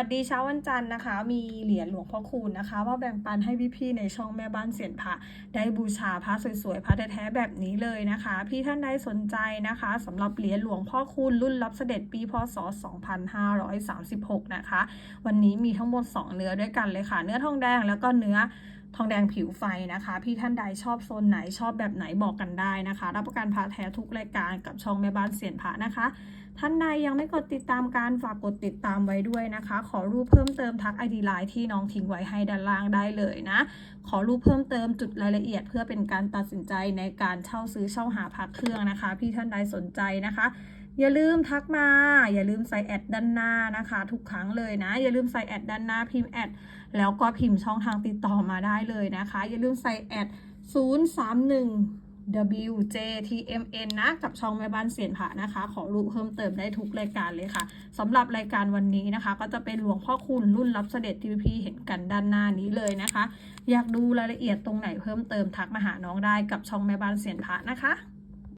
วัสดีเช้าวันจันทร์นะคะ มีเหรียญหลวงพ่อคูณนะคะ ว่าแบ่งปันให้พี่ๆในช่องแม่บ้านเสียนพระได้บูชาพระสวยๆพระแท้ๆแบบนี้เลยนะคะ พี่ท่านใดสนใจนะคะสำหรับเหรียญหลวงพ่อคูณรุ่นรับเสด็จปีพศ 2536 นะคะ วันนี้มีทั้งหมด 2 เนื้อด้วยกันเลยค่ะ เนื้อทองแดงแล้วก็เนื้อ ทองแดงผิวไฟนะคะ พี่ท่านใดชอบโซนไหนชอบแบบไหนบอกกันได้นะคะ รับประกันพระแท้ทุกรายการกับช่องแม่บ้านเสียนพระนะคะ ท่านใดยังไม่กดติดตามการฝากกดติดตามไว้ด้วยนะคะ ขอรูปเพิ่มเติมทักไอดีไลน์ที่น้องทิ้งไว้ให้ด้านล่างได้เลยนะ ขอรูปเพิ่มเติมจุดรายละเอียด เพื่อเป็นการตัดสินใจในการเช่าซื้อเช่าหาพักเครื่องนะคะ พี่ท่านใดสนใจนะคะ อย่าลืมทักมา อย่าลืมใส่แอดด้านหน้านะคะทุกครั้งเลยนะ อย่าลืมใส่แอดด้านหน้าพิมพ์แอดแล้วก็พิมพ์ช่องทางติดต่อมาได้เลยนะคะ อย่าลืมใส่แอด031 WJTMN นะ กับช่องแม่บ้านเสียนผานะคะ ขอรูปเพิ่มเติมได้ทุกรายการเลยค่ะสำหรับรายการวันนี้นะคะ ก็จะเป็นหลวงพ่อคุณรุ่นรับเสด็จที่พี่เห็นกันด้านหน้านี้เลยนะคะ อยากดูรายละเอียดตรงไหนเพิ่มเติมทักมาหาน้องได้กับช่องแม่บ้านเสียนผานะคะ